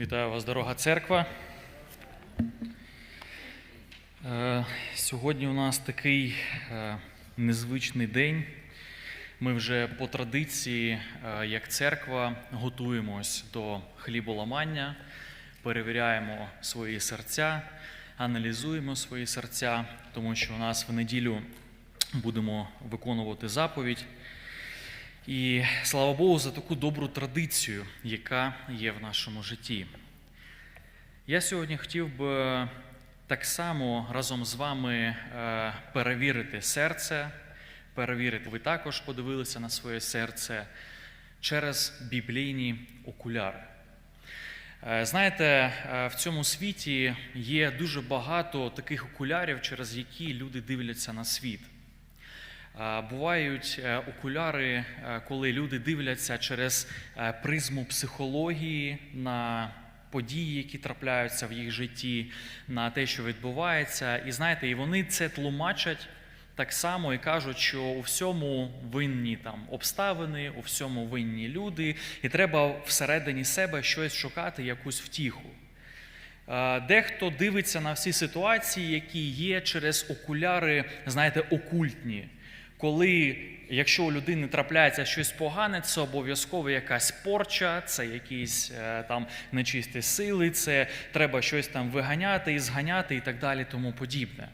Вітаю вас, дорога церква. Е, Сьогодні у нас такий е, незвичний день. Ми вже по традиції, е, як церква, готуємось до хліболамання, перевіряємо свої серця, аналізуємо свої серця, тому що у нас в неділю будемо виконувати заповідь. І слава Богу за таку добру традицію, яка є в нашому житті. Я сьогодні хотів би так само разом з вами е, перевірити серце, перевірити, ви також подивилися на своє серце через біблійні окуляри. Е, Знаєте, е, в цьому світі є дуже багато таких окулярів, через які люди дивляться на світ. Бувають е, окуляри, е, коли люди дивляться через е, призму психології на події, які трапляються в їх житті, на те, що відбувається. І знаєте, і вони це тлумачать так само і кажуть, що у всьому винні там обставини, у всьому винні люди, і треба всередині себе щось шукати, якусь втіху. Дехто дивиться на всі ситуації, які є через окуляри, знаєте, окультні. Коли, якщо у людини трапляється щось погане, це обов'язково якась порча, це якісь е, там нечисті сили, це треба щось там виганяти і зганяти і так далі, тому подібне.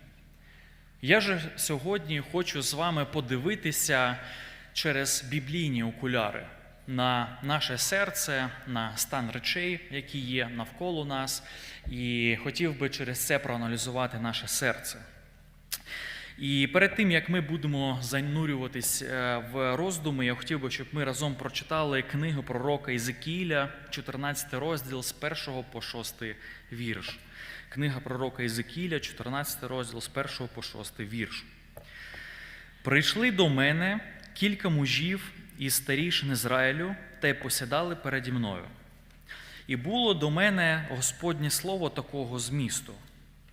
Я же сьогодні хочу з вами подивитися через біблійні окуляри на наше серце, на стан речей, які є навколо нас, і хотів би через це проаналізувати наше серце. І перед тим як ми будемо занурюватись е, в роздуми, я хотів би, щоб ми разом прочитали книгу пророка Ізекіля, 14 розділ з 1 по 6 вірш. Книга пророка Ізекіля, 14 розділ з 1 по 6 вірш. Прийшли до мене кілька мужів із старішин Ізраїлю та й посідали переді мною. І було до мене Господнє слово такого змісту: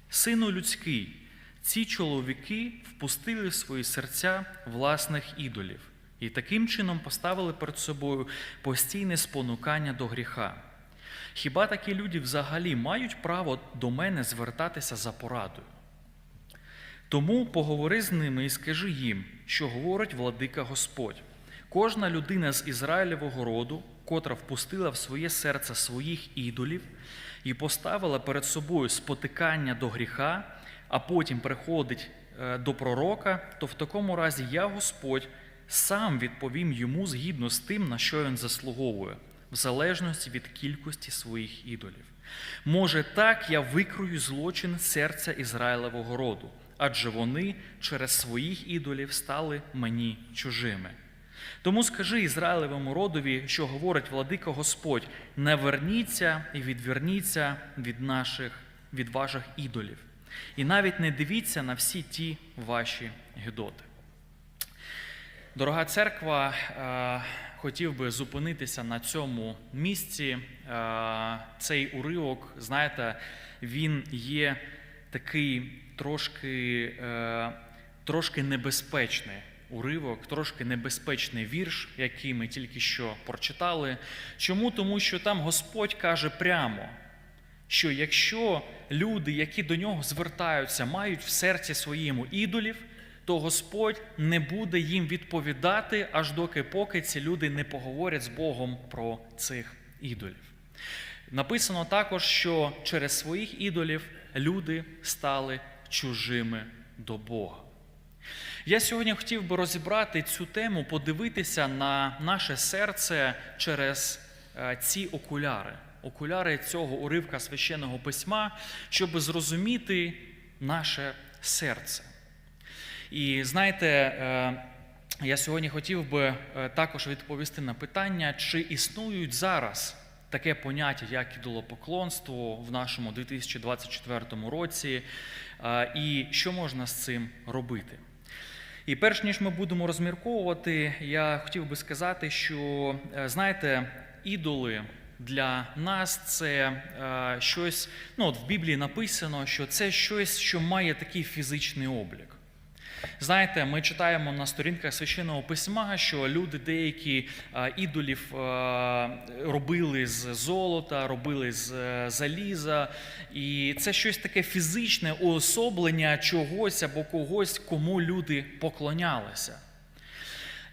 Сину людський, ці чоловіки впустили в свої серця власних ідолів і таким чином поставили перед собою постійне спонукання до гріха. Хіба такі люди взагалі мають право до мене звертатися за порадою? Тому поговори з ними і скажи їм, що говорить владика Господь. Кожна людина з Ізраїлевого роду, котра впустила в своє серце своїх ідолів і поставила перед собою спотикання до гріха, а потім приходить е, до пророка, то в такому разі я, Господь, сам відповім йому згідно з тим, на що він заслуговує, в залежності від кількості своїх ідолів. Може, так я викрою злочин серця Ізраїлевого роду, адже вони через своїх ідолів стали мені чужими. Тому скажи Ізраїлевому родові, що говорить владика Господь: не верніться і відверніться від наших, від ваших ідолів, і навіть не дивіться на всі ті ваші гидоти. Дорога церква, е, хотів би зупинитися на цьому місці. Е, Цей уривок, знаєте, він є такий трошки, е, трошки небезпечний уривок, трошки небезпечний вірш, який ми тільки що прочитали. Чому? Тому що там Господь каже прямо, що якщо люди, які до нього звертаються, мають в серці своєму ідолів, то Господь не буде їм відповідати, аж доки поки ці люди не поговорять з Богом про цих ідолів. Написано також, що через своїх ідолів люди стали чужими до Бога. Я сьогодні хотів би розібрати цю тему, подивитися на наше серце через е, ці окуляри, окуляри цього уривка священного письма, щоб зрозуміти наше серце. І знаєте, е, я сьогодні хотів би е, також відповісти на питання, чи існують зараз таке поняття, як ідолопоклонство в нашому 2024 році, е, і що можна з цим робити. І перш ніж ми будемо розмірковувати, я хотів би сказати, що знаєте, ідоли для нас це е, щось. Ну, от в Біблії написано, що це щось, що має такий фізичний облік. Знаєте, ми читаємо на сторінках священного письма, що люди деякі е, ідолів е, робили з золота, робили з заліза, і це щось таке фізичне уособлення чогось або когось, кому люди поклонялися.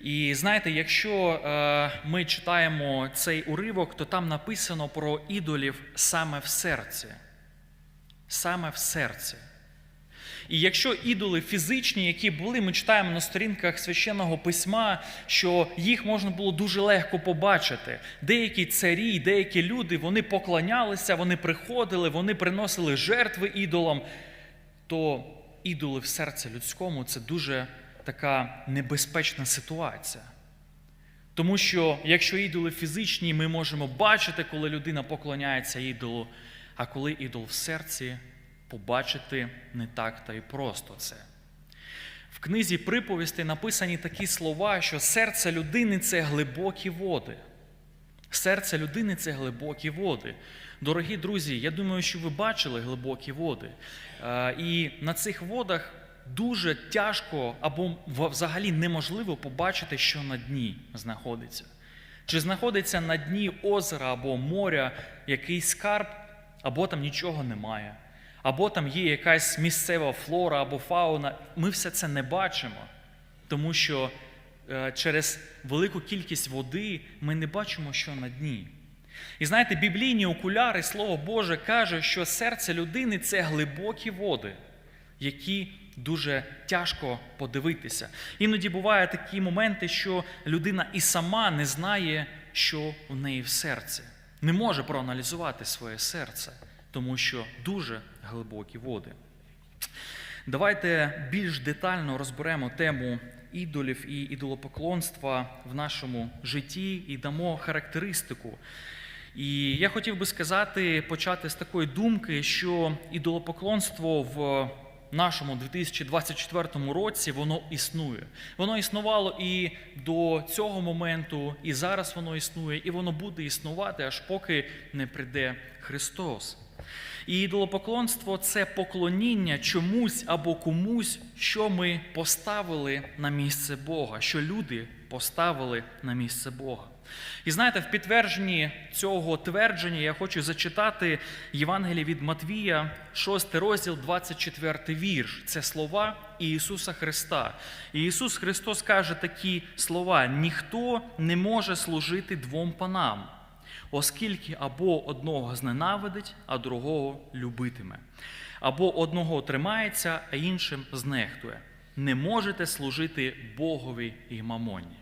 І знаєте, якщо е, ми читаємо цей уривок, то там написано про ідолів саме в серці. Саме в серці. І якщо ідоли фізичні, які були, ми читаємо на сторінках священного письма, що їх можна було дуже легко побачити. Деякі царі, деякі люди, вони поклонялися, вони приходили, вони приносили жертви ідолам, то ідоли в серці людському це дуже така небезпечна ситуація. Тому що якщо ідоли фізичні, ми можемо бачити, коли людина поклоняється ідолу, а коли ідол в серці, побачити не так та й просто це. В книзі приповісти написані такі слова, що серце людини це глибокі води. Серце людини це глибокі води. Дорогі друзі, я думаю, що ви бачили глибокі води. Е, І на цих водах дуже тяжко або взагалі неможливо побачити, що на дні знаходиться. Чи знаходиться на дні озера або моря якийсь скарб, або там нічого немає, або там є якась місцева флора або фауна. Ми все це не бачимо, тому що е, через велику кількість води ми не бачимо, що на дні. І знаєте, біблійні окуляри, Слово Боже, каже, що серце людини це глибокі води, які дуже тяжко подивитися. Іноді бувають такі моменти, що людина і сама не знає, що в неї в серці, не може проаналізувати своє серце, тому що дуже глибокі води. Давайте більш детально розберемо тему ідолів і ідолопоклонства в нашому житті і дамо характеристику. І я хотів би сказати, почати з такої думки, що ідолопоклонство в нашому 2024 році воно існує. Воно існувало і до цього моменту, і зараз воно існує, і воно буде існувати, аж поки не прийде Христос. І ідолопоклонство це поклоніння чомусь або комусь, що ми поставили на місце Бога, що люди поставили на місце Бога. І знаєте, в підтвердженні цього твердження я хочу зачитати Євангеліє від Матвія, 6 розділ, 24 вірш. Це слова Ісуса Христа. І Ісус Христос каже такі слова: ніхто не може служити двом панам, оскільки або одного зненавидить, а другого любитиме, або одного тримається, а іншим знехтує. Не можете служити Богові і мамоні.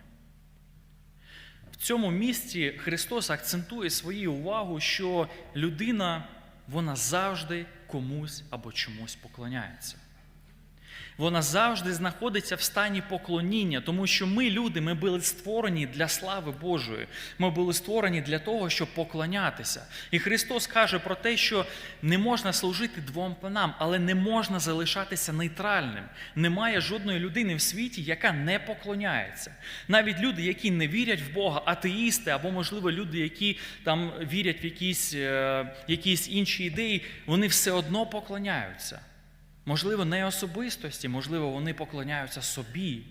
Цьому місці Христос акцентує свою увагу, що людина вона завжди комусь або чомусь поклоняється. Вона завжди знаходиться в стані поклоніння, тому що ми, люди, ми були створені для слави Божої. Ми були створені для того, щоб поклонятися. І Христос каже про те, що не можна служити двом панам, але не можна залишатися нейтральним. Немає жодної людини в світі, яка не поклоняється. Навіть люди, які не вірять в Бога, атеїсти, або, можливо, люди, які там вірять в якісь, е, якісь інші ідеї, вони все одно поклоняються. Можливо, не особистості, можливо, вони поклоняються собі,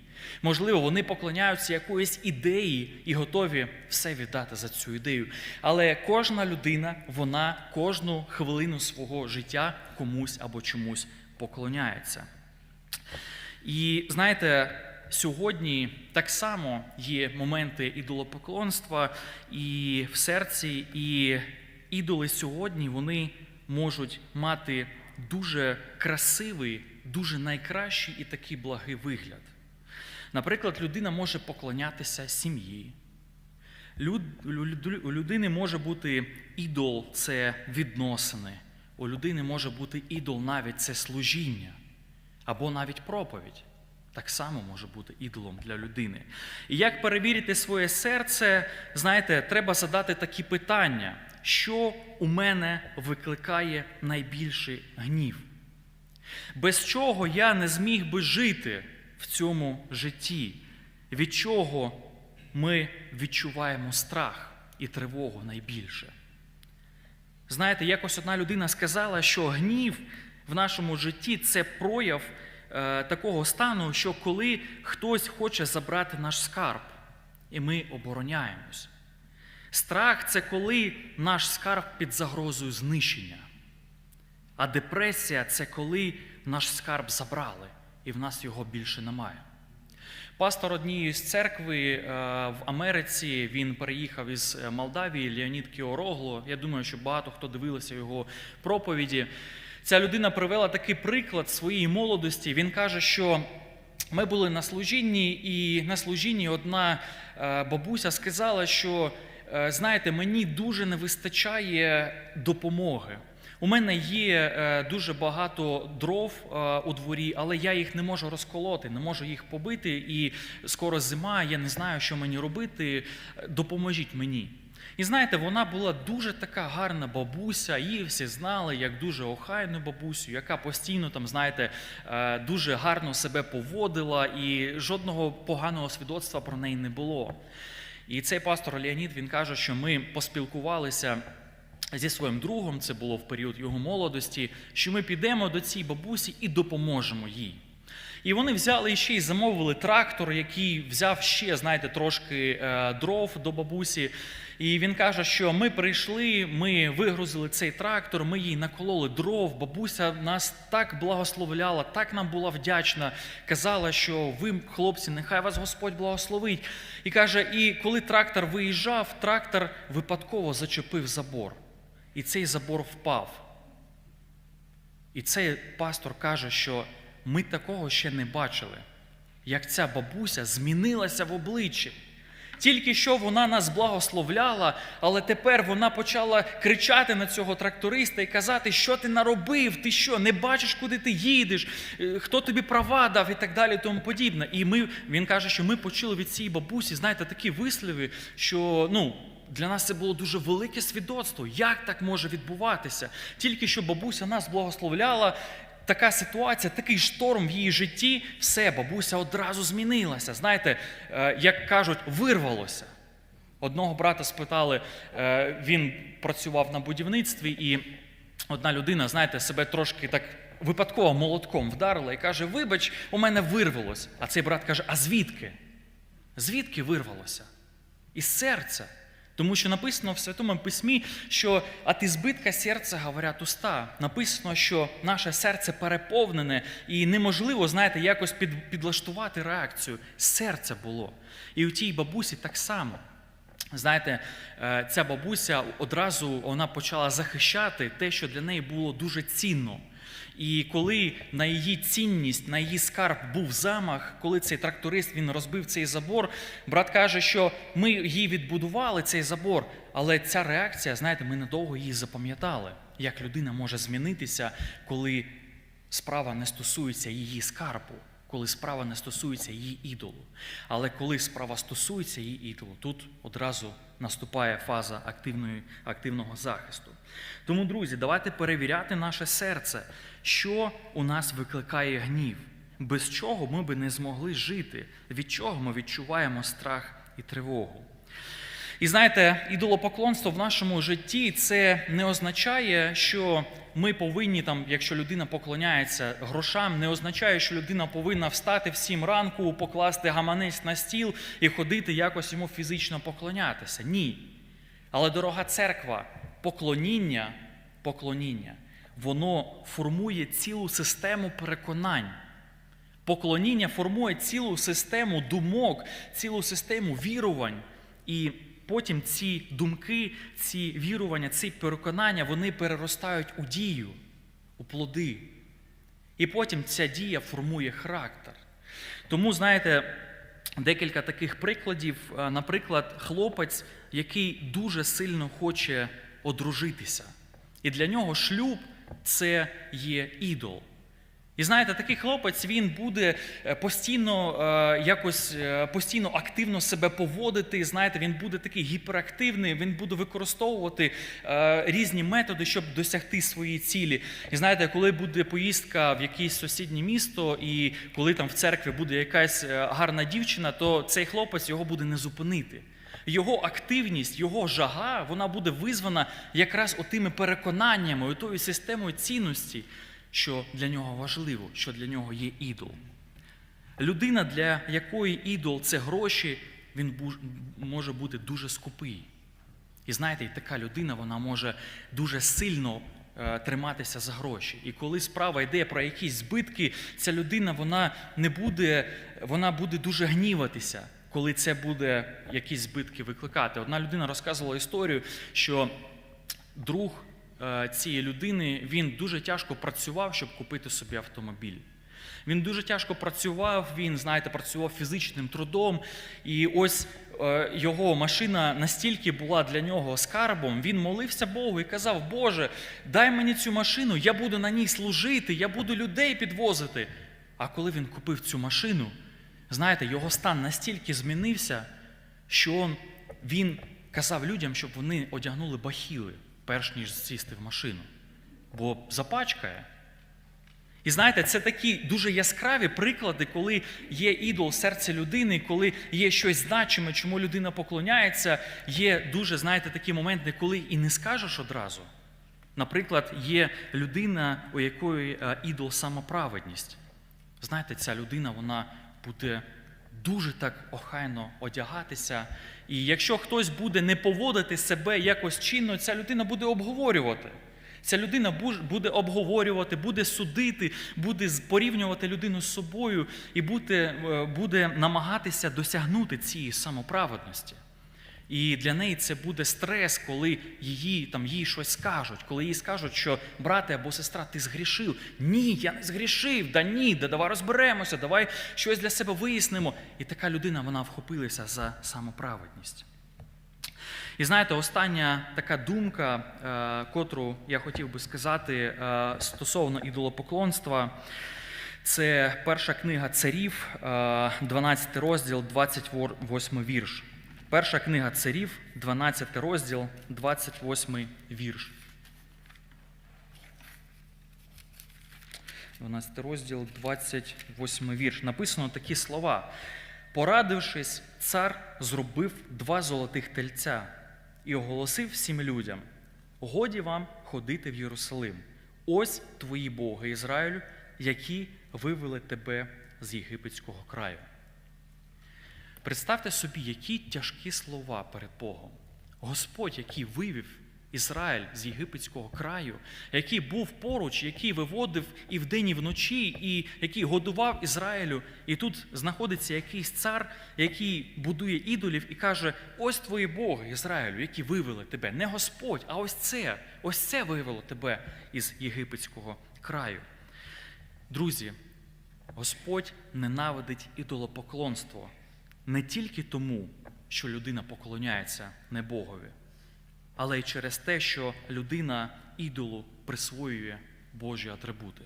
можливо, вони поклоняються якоїсь ідеї і готові все віддати за цю ідею. Але кожна людина, вона кожну хвилину свого життя комусь або чомусь поклоняється. І знаєте, сьогодні так само є моменти ідолопоклонства і в серці, і ідоли сьогодні вони можуть мати дуже красивий, дуже найкращий і такий благий вигляд. Наприклад, людина може поклонятися сім'ї. У людини може бути ідол це відносини. У людини може бути ідол навіть це служіння або навіть проповідь. Так само може бути ідолом для людини. І як перевірити своє серце, знаєте, треба задати такі питання що у мене викликає найбільший гнів, без чого я не зміг би жити в цьому житті, від чого ми відчуваємо страх і тривогу найбільше. Знаєте, якось одна людина сказала, що гнів в нашому житті це прояв такого стану, що коли хтось хоче забрати наш скарб, і ми обороняємось. Страх це коли наш скарб під загрозою знищення. А депресія це коли наш скарб забрали, і в нас його більше немає. Пастор однієї з церкви е, в Америці він переїхав із е, Молдавії Леонід Кіорогло. Я думаю, що багато хто дивилися його проповіді. Ця людина привела такий приклад своєї молодості. Він каже, що ми були на служінні, і на служінні одна е, бабуся сказала, що е, знаєте, мені дуже не вистачає допомоги. У мене є е, дуже багато дров у дворі, але я їх не можу розколоти, не можу їх побити. І скоро зима, я не знаю, що мені робити. Допоможіть мені. І знаєте, вона була дуже така гарна бабуся, її всі знали як дуже охайну бабусю, яка постійно там, знаєте, е, дуже гарно себе поводила, і жодного поганого свідоцтва про неї не було. І цей пастор Леонід він каже, що ми поспілкувалися зі своїм другом, це було в період його молодості, що ми підемо до цієї бабусі і допоможемо їй. І вони взяли ще й замовили трактор, який взяв ще, знаєте, трошки е, дров до бабусі. І він каже, що ми прийшли, ми вигрузили цей трактор, ми їй накололи дров. Бабуся нас так благословляла, так нам була вдячна. Казала, що ви, хлопці, нехай вас Господь благословить. І каже, і коли трактор виїжджав, трактор випадково зачепив забор. І цей забор впав. І цей пастор каже, що ми такого ще не бачили, як ця бабуся змінилася в обличчі. Тільки що вона нас благословляла, але тепер вона почала кричати на цього тракториста і казати, що ти наробив, ти що, не бачиш, куди ти їдеш, е, хто тобі права дав і так далі, тому подібне. І ми, він каже, що ми почули від цієї бабусі, знаєте, такі вислови, що ну, для нас це було дуже велике свідоцтво. Як так може відбуватися? Тільки що бабуся нас благословляла, така ситуація, такий шторм в її житті, все, бабуся одразу змінилася. Знаєте, е, як кажуть, вирвалося. Одного брата спитали, е, він працював на будівництві, і одна людина, знаєте, себе трошки так випадково молотком вдарила і каже: Вибач, у мене вирвалось. А цей брат каже: А звідки? Звідки вирвалося? Із серця. Тому що написано в Святому Письмі, що от ізбитка серця говорять уста. Написано, що наше серце переповнене і неможливо, знаєте, якось під, підлаштувати реакцію. Серце було. І у тій бабусі так само. Знаєте, е, ця бабуся одразу вона почала захищати те, що для неї було дуже цінно. І коли на її цінність, на її скарб був замах, коли цей тракторист він розбив цей забор, брат каже, що ми її відбудували цей забор, але ця реакція, знаєте, ми надовго її запам'ятали, як людина може змінитися, коли справа не стосується її скарбу, коли справа не стосується її ідолу. Але коли справа стосується її ідолу, тут одразу наступає фаза активної, активного захисту. Тому, друзі, давайте перевіряти наше серце, що у нас викликає гнів, без чого ми би не змогли жити, від чого ми відчуваємо страх і тривогу. І знаєте, ідолопоклонство в нашому житті це не означає, що ми повинні, там, якщо людина поклоняється грошам, не означає, що людина повинна встати в сім ранку, покласти гаманець на стіл і ходити якось йому фізично поклонятися. Ні. Але дорога церква, поклоніння, поклоніння, воно формує цілу систему переконань. Поклоніння формує цілу систему думок, цілу систему вірувань. І потім ці думки, ці вірування, ці переконання, вони переростають у дію, у плоди. І потім ця дія формує характер. Тому, знаєте, декілька таких прикладів. Е, Наприклад, хлопець, який дуже сильно хоче одружитися. І для нього шлюб це є ідол. І знаєте, такий хлопець він буде е, постійно е, якось е, постійно активно себе поводити. Знаєте, він буде такий гіперактивний, він буде використовувати різні методи, щоб досягти своєї цілі. І знаєте, коли буде поїздка в якесь сусіднє місто, і коли там в церкві буде якась гарна дівчина, то цей хлопець його буде не зупинити. Його активність, його жага, вона буде визвана якраз отими переконаннями, отою системою цінності, що для нього важливо, що для нього є ідол. Людина, для якої ідол це гроші, він може бути дуже скупий. І знаєте, така людина вона може дуже сильно е, триматися за гроші. І коли справа йде про якісь збитки, ця людина вона не буде, вона буде дуже гніватися, коли це буде якісь збитки викликати. Одна людина розказувала історію, що друг е, цієї людини він дуже тяжко працював, щоб купити собі автомобіль. Він дуже тяжко працював, він, знаєте, працював фізичним трудом. І ось е, його машина настільки була для нього скарбом, він молився Богу і казав: Боже, дай мені цю машину, я буду на ній служити, я буду людей підвозити. А коли він купив цю машину, знаєте, його стан настільки змінився, що він казав людям, щоб вони одягнули бахіли, перш ніж сісти в машину. Бо запачкає. І знаєте, це такі дуже яскраві приклади, коли є ідол в серці людини, коли є щось значиме, чому людина поклоняється. Є дуже, знаєте, такі моменти, коли і не скажеш одразу. Наприклад, є людина, у якої е, ідол самоправедність. Знаєте, ця людина вона буде дуже так охайно одягатися. І якщо хтось буде не поводити себе якось чинно, ця людина буде обговорювати. Ця людина буде обговорювати, буде судити, буде порівнювати людину з собою і буде, е, буде намагатися досягнути цієї самоправедності. І для неї це буде стрес, коли її, там, їй щось скажуть, коли їй скажуть, що брате або сестра, ти згрішив. Ні, я не згрішив, да ні, да давай розберемося, давай щось для себе вияснимо. І така людина вона вхопилася за самоправедність. І знаєте, остання така думка, е, котру я хотів би сказати е, стосовно ідолопоклонства, це перша книга царів, е, 12 розділ, 28 вірш. Перша книга царів, 12 розділ, 28 вірш. 12 розділ, 28 вірш. Написано такі слова. Порадившись, цар зробив два золотих тельця і оголосив всім людям: годі вам ходити в Єрусалим. Ось твої боги Ізраїлю, які вивели тебе з єгипетського краю. Представте собі, які тяжкі слова перед Богом. Господь, який вивів Ізраїль з єгипетського краю, який був поруч, який виводив і вдень, і вночі, і який годував Ізраїлю. І тут знаходиться якийсь цар, який будує ідолів і каже: ось твої боги, Ізраїлю, які вивели тебе. Не Господь, а ось це, ось це вивело тебе із єгипетського краю. Друзі, Господь ненавидить ідолопоклонство не тільки тому, що людина поклоняється не Богові, але й через те, що людина ідолу присвоює Божі атрибути.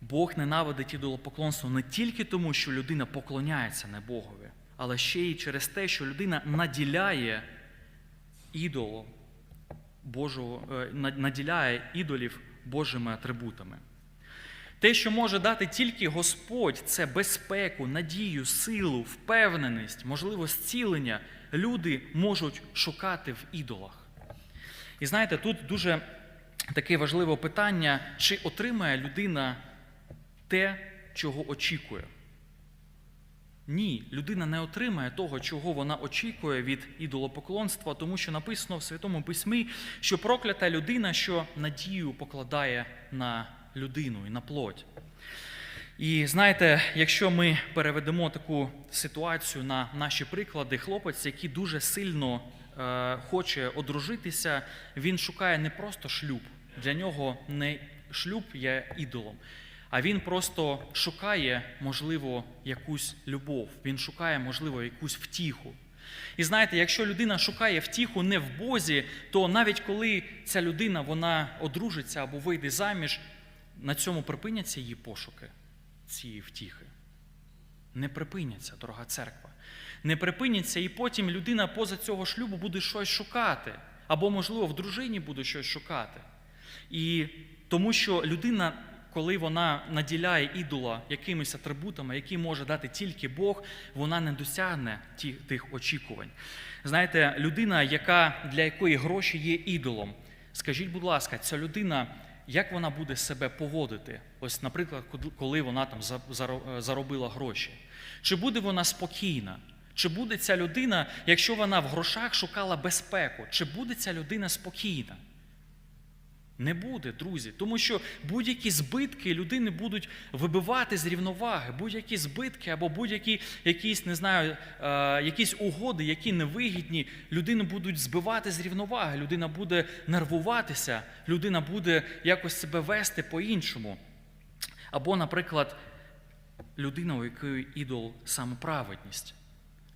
Бог ненавидить ідолопоклонство не тільки тому, що людина поклоняється не Богові, але ще й через те, що людина наділяє ідолом Божого, е, наділяє ідолів Божими атрибутами. Те, що може дати тільки Господь, це безпеку, надію, силу, впевненість, можливо, зцілення. Люди можуть шукати в ідолах. І знаєте, тут дуже таке важливе питання, чи отримає людина те, чого очікує. Ні, людина не отримає того, чого вона очікує від ідолопоклонства, тому що написано в Святому Письмі, що проклята людина, що надію покладає на людину і на плоть. І знаєте, якщо ми переведемо таку ситуацію на наші приклади, хлопець, який дуже сильно е, хоче одружитися, він шукає не просто шлюб. Для нього не шлюб є ідолом, а він просто шукає, можливо, якусь любов, він шукає, можливо, якусь втіху. І знаєте, якщо людина шукає втіху не в Бозі, то навіть коли ця людина вона одружиться або вийде заміж, на цьому припиняться її пошуки цієї втіхи. Не припиняться, дорога церква. Не припиняться, і потім людина поза цього шлюбу буде щось шукати, або, можливо, в дружині буде щось шукати. І тому що людина, коли вона наділяє ідола якимись атрибутами, які може дати тільки Бог, вона не досягне тих очікувань. Знаєте, людина, яка, для якої гроші є ідолом, скажіть, будь ласка, ця людина як вона буде себе поводити? Ось, наприклад, коли вона там е, заробила гроші. Чи буде вона спокійна? Чи буде ця людина, якщо вона в грошах шукала безпеку, чи буде ця людина спокійна? Не буде, друзі, тому що будь-які збитки людини будуть вибивати з рівноваги, будь-які збитки або будь-які якісь, не знаю, е, якісь угоди, які невигідні, людину будуть збивати з рівноваги, людина буде нервуватися, людина буде якось себе вести по-іншому. Або, наприклад, людина, у якої ідол саме праведність.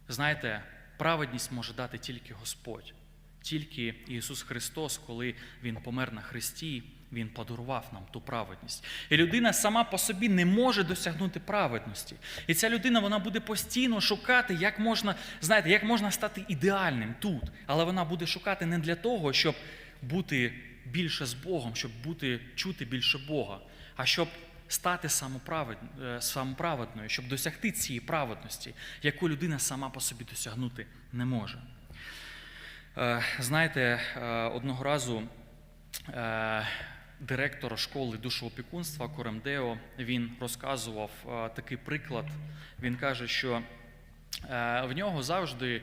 Знаєте, праведність може дати тільки Господь. Тільки Ісус Христос, коли Він помер на Христі, Він подарував нам ту праведність. І людина сама по собі не може досягнути праведності. І ця людина вона буде постійно шукати, як можна, знаєте, як можна стати ідеальним тут. Але вона буде шукати не для того, щоб бути більше з Богом, щоб бути, чути більше Бога, а щоб стати е, самоправедною, щоб досягти цієї праведності, яку людина сама по собі досягнути не може. Е, Знаєте, е, одного разу е, директор школи душоопікунства Коремдео він розказував такий приклад. Він каже, що в нього завжди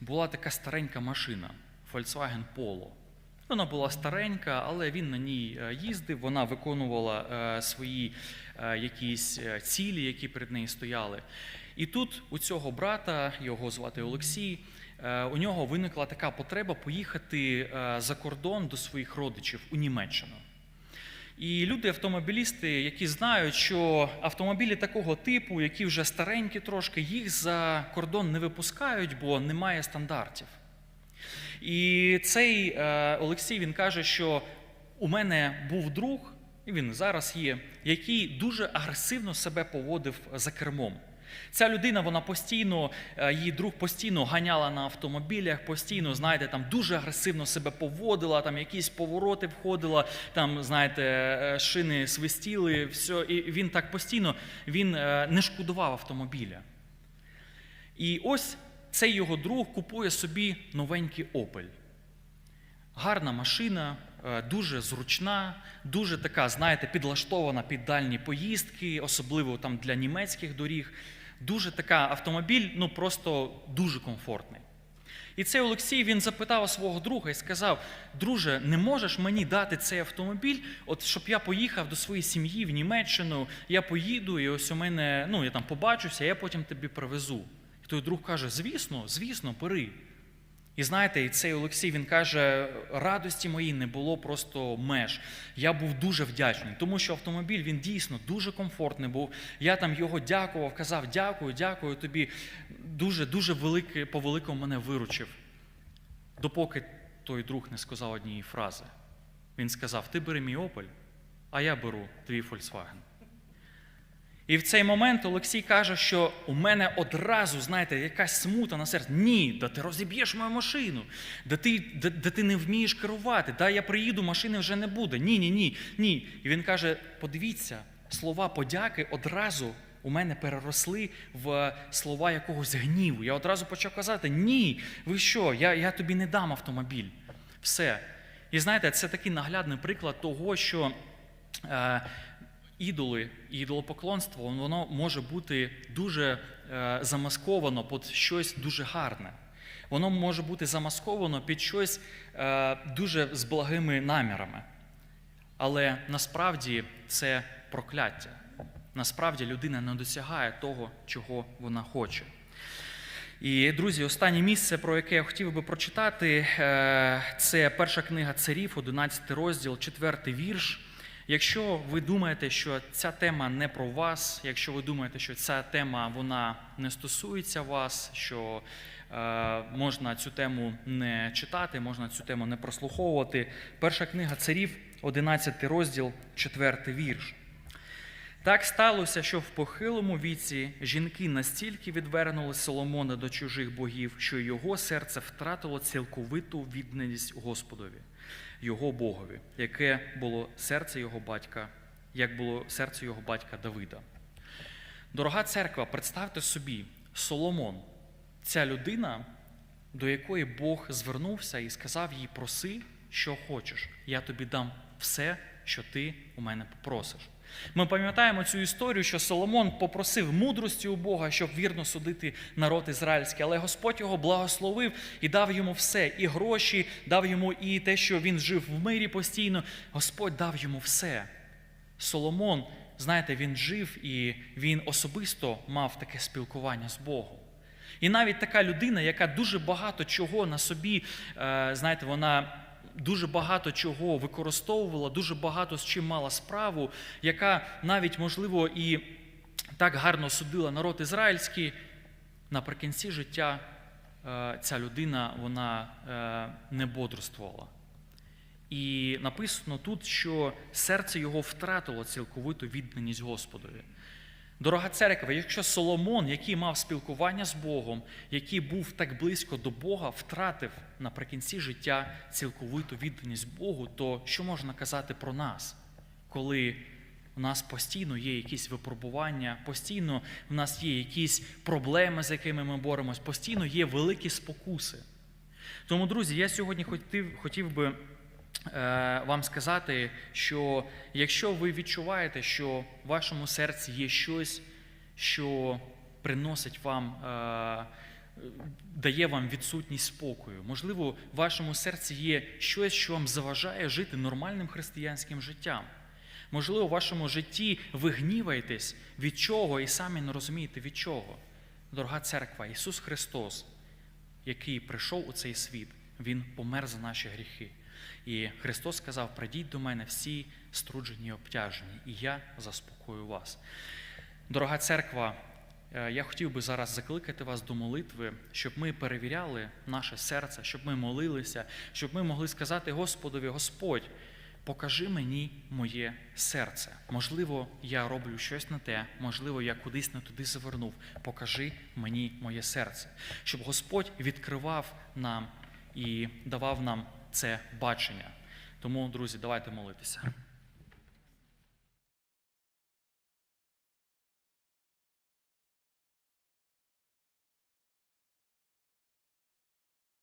була така старенька машина Volkswagen Polo. Вона була старенька, але він на ній їздив, вона виконувала свої якісь цілі, які перед нею стояли. І тут у цього брата, його звати Олексій, у нього виникла така потреба поїхати е, за кордон до своїх родичів у Німеччину. І люди, автомобілісти, які знають, що автомобілі такого типу, які вже старенькі трошки, їх за кордон не випускають, бо немає стандартів. І цей е, Олексій він каже, що у мене був друг, і він зараз є, який дуже агресивно себе поводив за кермом. Ця людина, вона постійно, е, її друг постійно ганяла на автомобілях, постійно, знаєте, там дуже агресивно себе поводила, там якісь повороти входила, там, знаєте, е, шини свистіли, все. І він так постійно він е, не шкодував автомобіля. І ось цей його друг купує собі новенький Opel. Гарна машина, дуже зручна, дуже така, знаєте, підлаштована під дальні поїздки, особливо там для німецьких доріг. Дуже така автомобіль, ну просто дуже комфортний. І цей Олексій він запитав свого друга і сказав: друже, не можеш мені дати цей автомобіль, от щоб я поїхав до своєї сім'ї в Німеччину, я поїду, і ось у мене, ну я там побачуся, я потім тобі привезу. І той друг каже: звісно, звісно, бери. І знаєте, цей Олексій він каже: радості моїй не було просто меж. Я був дуже вдячний, тому що автомобіль він дійсно дуже комфортний був. Я там його дякував, казав: дякую, дякую тобі. Дуже, дуже великий, по великому мене виручив. Допоки той друг не сказав однієї фрази. Він сказав: Ти бери мій Opel, а я беру твій Volkswagen. І в цей момент Олексій каже, що у мене одразу, знаєте, якась смута на серці. Ні, да ти розіб'єш мою машину, да ти, да, да ти не вмієш керувати, да я приїду, машини вже не буде. Ні, ні, ні, ні. І він каже: подивіться, слова подяки одразу у мене переросли в слова якогось гніву. Я одразу почав казати: Ні, ви що, я, я тобі не дам автомобіль. Все. І знаєте, це такий наглядний приклад того, що. Е, ідоли ідолопоклонство, воно може бути дуже е, замасковано під щось дуже гарне. Воно може бути замасковано під щось е, дуже з благими намірами. Але насправді це прокляття. Насправді людина не досягає того, чого вона хоче. І, друзі, останнє місце, про яке я хотів би прочитати, е, це перша книга царів, 11 розділ, 4 вірш. Якщо ви думаєте, що ця тема не про вас, якщо ви думаєте, що ця тема вона не стосується вас, що е, можна цю тему не читати, можна цю тему не прослуховувати. Перша книга царів, 11 розділ, 4 вірш. Так сталося, що в похилому віці жінки настільки відвернули Соломона до чужих богів, що його серце втратило цілковиту відданість Господові, його Богові, яке було серце його батька, як було серце його батька Давида. Дорога церква, представте собі, Соломон, ця людина, до якої Бог звернувся і сказав їй: проси, що хочеш, я тобі дам все, що ти у мене попросиш. Ми пам'ятаємо цю історію, що Соломон попросив мудрості у Бога, щоб вірно судити народ ізраїльський, але Господь його благословив і дав йому все, і гроші, дав йому і те, що він жив в мирі постійно. Господь дав йому все. Соломон, знаєте, він жив і він особисто мав таке спілкування з Богом. І навіть така людина, яка дуже багато чого на собі, е, знаєте, вона дуже багато чого використовувала, дуже багато з чим мала справу, яка навіть, можливо, і так гарно судила народ ізраїльський, наприкінці життя е, ця людина вона е, не бодрствувала. І написано тут, що серце його втратило цілковиту відданість Господові. Дорога церква, якщо Соломон, який мав спілкування з Богом, який був так близько до Бога, втратив наприкінці життя цілковиту відданість Богу, то що можна казати про нас, коли у нас постійно є якісь випробування, постійно в нас є якісь проблеми, з якими ми боремось, постійно є великі спокуси. Тому, друзі, я сьогодні хотів, хотів би вам сказати, що якщо ви відчуваєте, що в вашому серці є щось, що приносить вам, е, дає вам відсутність спокою, можливо, в вашому серці є щось, що вам заважає жити нормальним християнським життям. Можливо, в вашому житті ви гніваєтесь від чого і самі не розумієте від чого. Дорога церква, Ісус Христос, який прийшов у цей світ, Він помер за наші гріхи. І Христос сказав: прийдіть до мене всі струджені і обтяжені, і я заспокою вас. Дорога церква, е, я хотів би зараз закликати вас до молитви, щоб ми перевіряли наше серце, щоб ми молилися, щоб ми могли сказати Господові, Господь, покажи мені моє серце. Можливо, я роблю щось не те, можливо, я кудись не туди завернув. Покажи мені моє серце, щоб Господь відкривав нам і давав нам це бачення. Тому, друзі, давайте молитися.